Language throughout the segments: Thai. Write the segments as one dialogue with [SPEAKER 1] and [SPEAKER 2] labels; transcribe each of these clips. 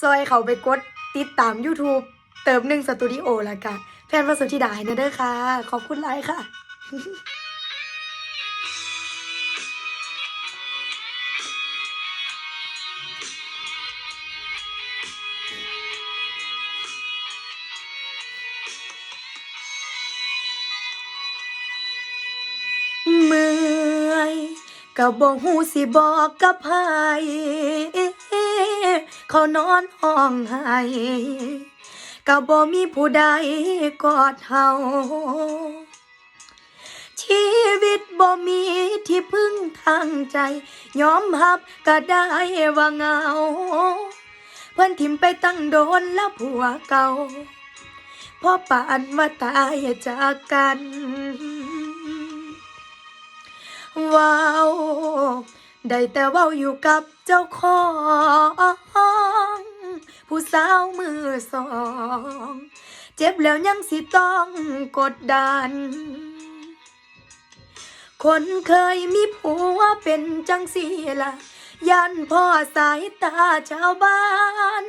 [SPEAKER 1] ซอยเขาไปกดติดตาม YouTube เติมหนึ่งสตูดิโอแล้วกันแฟนประสุทธิดาให้นะเด้อค่ะ ขอบคุณหลายค่ะเมื่อยก็บ่ฮู้สิบอกกับไผ เขานอนห้องไห้ก็บ่มีผู้ใดกอดเฮาชีวิตบ่มีที่พึ่งทางใจยอมรับก็ได้ว่าเงา เพื่อนทิมไปตั้งโดนแล้วผัวเก่าพ่อป่านมาตายจากกันว้าวได้แต่เว้าอยู่กับเจ้าของ ผู้สาวมือสอง เจ็บแล้วยังสิต้องกดดัน คนเคยมีผัวเป็นจังสีละยันพ่อสายตาชาวบ้าน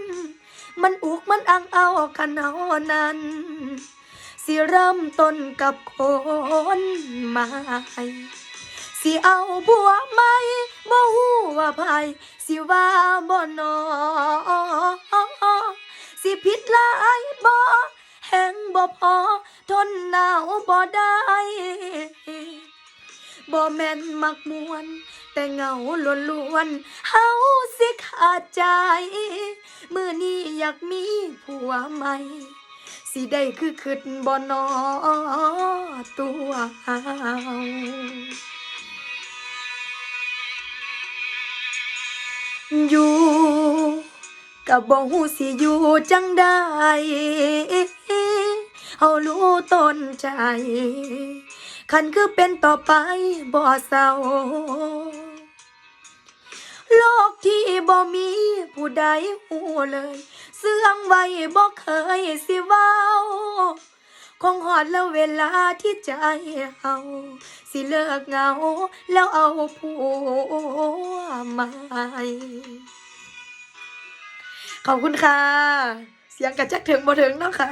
[SPEAKER 1] มันอุกมันอังเอาขนานั้น สิเริ่มต้นกับคนใหม่ สิเอาผัวใหมบ่ฮู้ว่าไผสิว่าบ่นอสิผิดลายบ่แห้งบ่พอทนหนาวบ่ได้บ่แม่นมักมวน แต่เหงาล้วนเฮาสิขาดใจ มื้อนี้อยากมีผัวใหม่สิได้คือคิดบ่นอตัวเฮา อยู่กับบ่ฮู้สิอยู่จังใดเฮารู้ต้นใจคันคือเป็นต่อไปบ่เศร้าโลกที่บ่มีผู้ใดฮู้เลย เสื่องไว้บ่เคยสิเว้า คงหอดแล้วเวลาที่ใจเฮาสิเลิกเหงา แล้วเอาผัวใหม่ขอบคุณค่ะ เสียงกระจักถึงบ่ถึงเนาะค่ะ